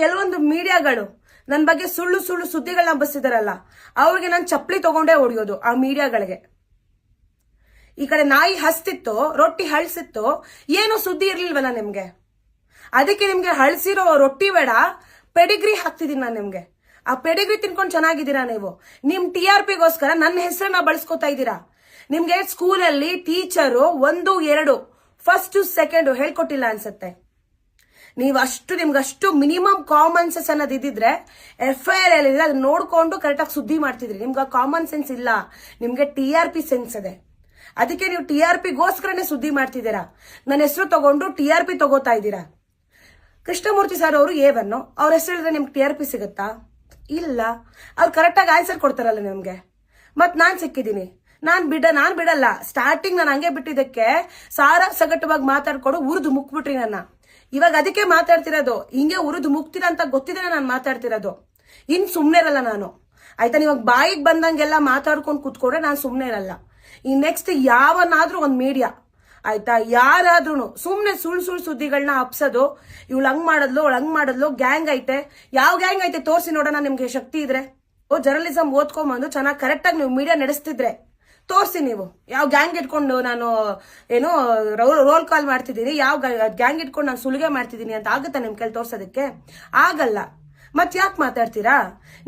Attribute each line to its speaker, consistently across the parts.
Speaker 1: ಕೆಲವೊಂದು ಮೀಡಿಯಾಗಳು ನನ್ನ ಬಗ್ಗೆ ಸುಳ್ಳು ಸುಳ್ಳು ಸುದ್ದಿಗಳನ್ನ ಬಸ್ಸಿದಾರಲ್ಲ, ಅವ್ರಿಗೆ ನಾನು ಚಪ್ಪಲಿ ತಗೊಂಡೇ ಹೊಡಿಯೋದು ಆ ಮೀಡಿಯಾಗಳಿಗೆ. ಈ ಕಡೆ ನಾಯಿ ಹಸ್ತಿತ್ತು, ರೊಟ್ಟಿ ಹಳ್ಸಿತ್ತು, ಏನು ಸುದ್ದಿ ಇರ್ಲಿಲ್ವಲ್ಲ ನಿಮ್ಗೆ? ಅದಕ್ಕೆ ನಿಮ್ಗೆ ಹಳ್ಸಿರೋ ರೊಟ್ಟಿ ಬೇಡ, ಪೆಡಿಗ್ರಿ ಹಾಕ್ತಿದ್ದೀನಿ ನಾನು ನಿಮ್ಗೆ. ಆ ಪೆಡಿಗ್ರಿ ತಿನ್ಕೊಂಡು ಚೆನ್ನಾಗಿದ್ದೀರಾ ನೀವು? ನಿಮ್ ಟಿ ಆರ್ ಪಿಗೋಸ್ಕರ ನನ್ನ ಹೆಸರನ್ನ ಬಳಸ್ಕೊತಾ ಇದ್ದೀರಾ? ನಿಮ್ಗೆ ಸ್ಕೂಲಲ್ಲಿ ಟೀಚರು ಒಂದು, ಎರಡು ಫಸ್ಟ್ ಸೆಕೆಂಡ್ ಹೇಳ್ಕೊಟ್ಟಿಲ್ಲ ಅನ್ಸುತ್ತೆ. ನೀವು ಅಷ್ಟು ನಿಮ್ಗೆ ಅಷ್ಟು ಮಿನಿಮಮ್ ಕಾಮನ್ ಸೆನ್ಸ್ ಅನ್ನೋದು ಇದ್ದಿದ್ರೆ ಎಫ್ ಐ ಆರ್ ಎಲ್ಲಿದೆ ಅದನ್ನ ನೋಡ್ಕೊಂಡು ಕರೆಕ್ಟಾಗಿ ಸುದ್ದಿ ಮಾಡ್ತಿದ್ರಿ. ನಿಮ್ಗೆ ಕಾಮನ್ ಸೆನ್ಸ್ ಇಲ್ಲ. ನಿಮಗೆ ಟಿ ಆರ್ ಪಿ ಸೆನ್ಸ್ ಇದೆ. ಅದಕ್ಕೆ ನೀವು ಟಿ ಆರ್ ಪಿಗೋಸ್ಕರನೇ ಸುದ್ದಿ ಮಾಡ್ತಿದ್ದೀರಾ. ನನ್ನ ಹೆಸರು ತಗೊಂಡು ಟಿ ಆರ್ ಪಿ ತಗೋತಾ ಇದ್ದೀರಾ. ಕೃಷ್ಣಮೂರ್ತಿ ಸರ್ ಅವರು ಎ ಬನ್ನು ಅವ್ರ ಹೆಸರು ಹೇಳಿದ್ರೆ ನಿಮ್ಗೆ ಟಿ ಆರ್ ಪಿ ಸಿಗುತ್ತಾ? ಇಲ್ಲ. ಅವ್ರು ಕರೆಕ್ಟಾಗಿ ಆನ್ಸರ್ ಕೊಡ್ತಾರಲ್ಲ ನಿಮಗೆ. ಮತ್ ನಾನು ಸಿಕ್ಕಿದ್ದೀನಿ. ನಾನು ಬಿಡ, ನಾನು ಬಿಡಲ್ಲ. ಸ್ಟಾರ್ಟಿಂಗ್ ನಾನು ಹಂಗೆ ಬಿಟ್ಟಿದ್ದಕ್ಕೆ ಸಾರ ಸಗಟವಾಗಿ ಮಾತಾಡ್ಕೊಂಡು ಉರಿದು ಮುಕ್ಬಿಟ್ರಿ ನನ್ನ. ಇವಾಗ ಅದಕ್ಕೆ ಮಾತಾಡ್ತಿರೋದು, ಹಿಂಗೆ ಉರಿದು ಮುಗ್ತೀರ ಅಂತ ಗೊತ್ತಿದ್ರೆ ನಾನು ಮಾತಾಡ್ತಿರೋದು. ಇನ್ ಸುಮ್ಮನೆ ಇರಲ್ಲ ನಾನು. ಆಯ್ತಾ ನೀವಾಗ ಬಾಯಿಗೆ ಬಂದಂಗೆಲ್ಲ ಮಾತಾಡ್ಕೊಂಡು ಕುತ್ಕೊಂಡ್ರೆ ನಾನು ಸುಮ್ಮನೆ ಇರಲ್ಲ. ಈ ನೆಕ್ಸ್ಟ್ ಯಾವನಾದ್ರೂ ಒಂದು ಮೀಡಿಯಾ ಆಯ್ತಾ ಯಾರಾದ್ರೂ ಸುಮ್ಮನೆ ಸುಳ್ಳು ಸುಳ್ಳು ಸುದ್ದಿಗಳನ್ನ ಹಬ್ಸೋದು ಇವಳು ಹಂಗ್ ಮಾಡದ್ಲು, ಅವಳು ಹಂಗ್ ಮಾಡದ್ಲು, ಗ್ಯಾಂಗ್ ಐತೆ. ಯಾವ ಗ್ಯಾಂಗ್ ಐತೆ ತೋರಿಸಿ ನೋಡೋಣ, ನಿಮ್ಗೆ ಶಕ್ತಿ ಇದ್ರೆ. ಓ ಜರ್ನಲಿಸಂ ಓದ್ಕೊಂಬಂದು ಚೆನ್ನಾಗಿ ಕರೆಕ್ಟಾಗಿ ನೀವು ಮೀಡಿಯಾ ನಡೆಸ್ತಿದ್ರೆ. ತೋರಿಸಿ ನೀವು. ಯಾವ ಗ್ಯಾಂಗ್ ಇಟ್ಕೊಂಡು ನಾನು ಏನು ರೋಲ್ ಕಾಲ್ ಮಾಡ್ತಿದ್ದೀನಿ, ಯಾವ ಗ್ಯಾಂಗ್ ಇಟ್ಕೊಂಡು ನಾನು ಸುಲಿಗೆ ಮಾಡ್ತಿದ್ದೀನಿ ಅಂತ ಆಗುತ್ತಾ ನಿಮ್ಮ ಕೈಲಿ ತೋರ್ಸೋದಕ್ಕೆ? ಆಗಲ್ಲ. ಮತ್ತೆ ಯಾಕೆ ಮಾತಾಡ್ತೀರಾ?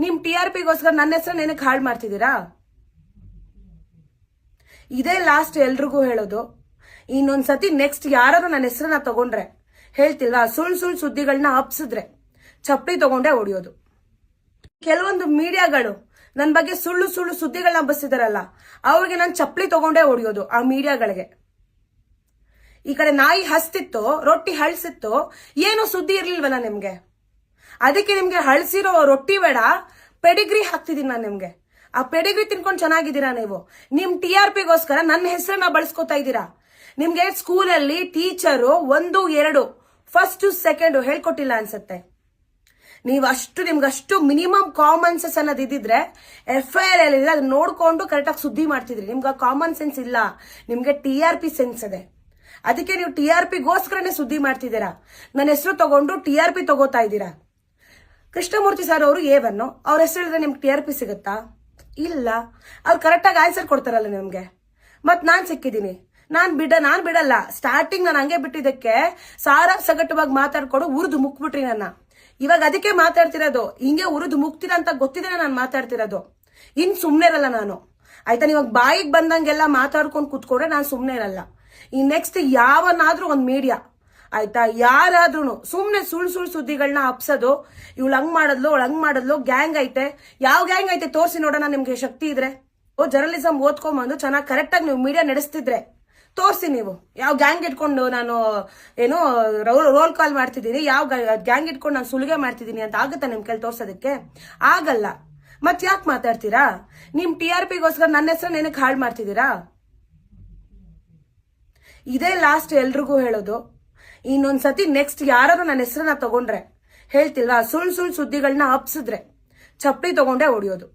Speaker 1: ನಿಮ್ಮ ಟಿ ಆರ್ ಪಿಗೋಸ್ಕರ ನನ್ನ ಹೆಸರು ಏನಕ್ಕೆ ಹಾಳು ಮಾಡ್ತಿದ್ದೀರಾ? ಇದೇ ಲಾಸ್ಟ್ ಎಲ್ರಿಗೂ ಹೇಳೋದು. ಇನ್ನೊಂದ್ಸತಿ ನೆಕ್ಸ್ಟ್ ಯಾರಾದ್ರೂ ನನ್ನ ಹೆಸರನ್ನ ತಗೊಂಡ್ರೆ, ಹೇಳ್ತಿಲ್ವಾ? ಸುಳ್ಳು ಸುಳ್ಳು ಸುದ್ದಿಗಳನ್ನ ಹಬ್ಸಿದ್ರೆ ಚಪ್ಪಲಿ ತಗೊಂಡೆ ಹೊಡಿಯೋದು. ಕೆಲವೊಂದು ಮೀಡಿಯಾಗಳು ನನ್ನ ಬಗ್ಗೆ ಸುಳ್ಳು ಸುಳ್ಳು ಸುದ್ದಿಗಳನ್ನ ಬಸ್ಸಿದಾರಲ್ಲ, ಅವ್ರಿಗೆ ನಾನು ಚಪ್ಪಲಿ ತಗೊಂಡೇ ಹೊಡಿಯೋದು ಆ ಮೀಡಿಯಾಗಳಿಗೆ. ಈ ಕಡೆ ನಾಯಿ ಹಸ್ತಿತ್ತು, ರೊಟ್ಟಿ ಹಳ್ಸಿತ್ತು, ಏನು ಸುದ್ದಿ ಇರ್ಲಿಲ್ವಲ್ಲ ನಿಮ್ಗೆ? ಅದಕ್ಕೆ ನಿಮ್ಗೆ ಹಳ್ಸಿರೋ ರೊಟ್ಟಿ ಬೇಡ, ಪೆಡಿಗ್ರಿ ಹಾಕ್ತಿದ್ದೀನಿ ನಾನು ನಿಮ್ಗೆ. ಆ ಪೆಡಿಗ್ರಿ ತಿನ್ಕೊಂಡು ಚೆನ್ನಾಗಿದ್ದೀರಾ ನೀವು? ನಿಮ್ ಟಿ ಆರ್ ಪಿಗೋಸ್ಕರ ನನ್ನ ಹೆಸರನ್ನ ಬಳಸ್ಕೊತಾ ಇದ್ದೀರಾ? ನಿಮ್ಗೆ ಸ್ಕೂಲಲ್ಲಿ ಟೀಚರು ಒಂದು, ಎರಡು, ಫಸ್ಟ್, ಸೆಕೆಂಡ್ ಹೇಳ್ಕೊಟ್ಟಿಲ್ಲ ಅನ್ಸುತ್ತೆ. ನೀವು ಅಷ್ಟು ನಿಮ್ಗೆ ಅಷ್ಟು ಮಿನಿಮಮ್ ಕಾಮನ್ ಸೆನ್ಸ್ ಅನ್ನೋದು ಇದ್ದಿದ್ರೆ ಎಫ್ ಐ ಆರ್ ಎಲ್ಲಿದೆ ಅದನ್ನ ನೋಡಿಕೊಂಡು ಕರೆಕ್ಟಾಗಿ ಸುದ್ದಿ ಮಾಡ್ತಿದ್ರಿ. ನಿಮ್ಗೆ ಕಾಮನ್ ಸೆನ್ಸ್ ಇಲ್ಲ. ನಿಮಗೆ ಟಿ ಆರ್ ಪಿ ಸೆನ್ಸ್ ಇದೆ. ಅದಕ್ಕೆ ನೀವು ಟಿ ಆರ್ ಪಿಗೋಸ್ಕರನೇ ಸುದ್ದಿ ಮಾಡ್ತಿದ್ದೀರಾ? ನನ್ನ ಹೆಸರು ತಗೊಂಡು ಟಿ ಆರ್ ಪಿ ತಗೋತಾ ಇದ್ದೀರಾ? ಕೃಷ್ಣಮೂರ್ತಿ ಸರ್ ಅವರು ಎ ಒನ್ನು ಅವ್ರ ಹೆಸರು ಹೇಳಿದ್ರೆ ನಿಮ್ಗೆ ಟಿ ಆರ್ ಪಿ ಸಿಗುತ್ತಾ? ಇಲ್ಲ. ಅವ್ರು ಕರೆಕ್ಟಾಗಿ ಆನ್ಸರ್ ಕೊಡ್ತಾರಲ್ಲ ನಿಮಗೆ. ಮತ್ತೆ ನಾನು ಸಿಕ್ಕಿದ್ದೀನಿ. ನಾನು ಬಿಡ, ನಾನು ಬಿಡಲ್ಲ. ಸ್ಟಾರ್ಟಿಂಗ್ ನಾನು ಹಂಗೆ ಬಿಟ್ಟಿದ್ದಕ್ಕೆ ಸಾರ ಸಗಟವಾಗಿ ಮಾತಾಡ್ಕೊಂಡು ಉರಿದು ಮುಕ್ಬಿಟ್ರಿ ನನ್ನ. ಇವಾಗ ಅದಕ್ಕೆ ಮಾತಾಡ್ತಿರೋದು, ಹಿಂಗೆ ಉರಿದು ಮುಕ್ತಿರ ಅಂತ ಗೊತ್ತಿದ್ರೆ ನಾನು ಮಾತಾಡ್ತಿರೋದು? ಇನ್ ಸುಮ್ನೆ ಇರಲ್ಲ ನಾನು. ಆಯ್ತಾ ನೀವಾಗ ಬಾಯಿಗೆ ಬಂದಂಗೆಲ್ಲ ಮಾತಾಡ್ಕೊಂಡು ಕುತ್ಕೊಂಡ್ರೆ ನಾನು ಸುಮ್ನೆ ಇರಲ್ಲ. ಈ ನೆಕ್ಸ್ಟ್ ಯಾವನಾದ್ರೂ ಒಂದು ಮೀಡಿಯಾ ಆಯ್ತಾ ಯಾರಾದ್ರೂ ಸುಮ್ನೆ ಸುಳ್ಳು ಸುಳ್ಳು ಸುದ್ದಿಗಳನ್ನ ಹಪ್ಸೋದು ಇವಳು ಹಂಗ್ ಮಾಡದ್ಲು, ಅವಳು ಹಂಗ್ ಮಾಡದ್ಲು ಗ್ಯಾಂಗ್ ಐತೆ. ಯಾವ ಗ್ಯಾಂಗ್ ಐತೆ? ತೋರಿಸಿ ನೋಡೋಣ, ನಿಮ್ಗೆ ಶಕ್ತಿ ಇದ್ರೆ. ಓ ಜರ್ನಲಿಸಂ ಓದ್ಕೊಂಬಂದು ಚೆನ್ನಾಗಿ ಕರೆಕ್ಟಾಗಿ ನೀವು ಮೀಡಿಯಾ ನಡೆಸ್ತಿದ್ರೆ. ತೋರಿಸಿ ನೀವು. ಯಾವ ಗ್ಯಾಂಗ್ ಇಟ್ಕೊಂಡು ನಾನು, ಏನು ರೋಲ್ ಕಾಲ್ ಮಾಡ್ತಿದ್ದೀನಿ, ಯಾವ ಗ್ಯಾಂಗ್ ಇಟ್ಕೊಂಡು ನಾನು ಸುಲಿಗೆ ಮಾಡ್ತಿದ್ದೀನಿ ಅಂತ ಆಗುತ್ತಾ ನಿಮ್ಮ ಕೈಲಿ ತೋರ್ಸೋದಕ್ಕೆ? ಆಗಲ್ಲ. ಮತ್ತೆ ಯಾಕೆ ಮಾತಾಡ್ತೀರಾ? ನಿಮ್ಮ ಟಿ ಆರ್ ಪಿಗೋಸ್ಕರ ನನ್ನ ಹೆಸರು ಏನಕ್ಕೆ ಹಾಳು ಮಾಡ್ತಿದ್ದೀರಾ? ಇದೇ ಲಾಸ್ಟ್ ಎಲ್ರಿಗೂ ಹೇಳೋದು. ಇನ್ನೊಂದ್ಸತಿ ನೆಕ್ಸ್ಟ್ ಯಾರಾದ್ರೂ ನನ್ನ ಹೆಸರನ್ನ ತಗೊಂಡ್ರೆ, ಹೇಳ್ತಿಲ್ವಾ ಸುಳ್ಳು ಸುಳ್ಳು ಸುದ್ದಿಗಳನ್ನ ಹಬ್ಸಿದ್ರೆ ಚಪ್ಪಲಿ ತಗೊಂಡೇ ಹೊಡಿಯೋದು.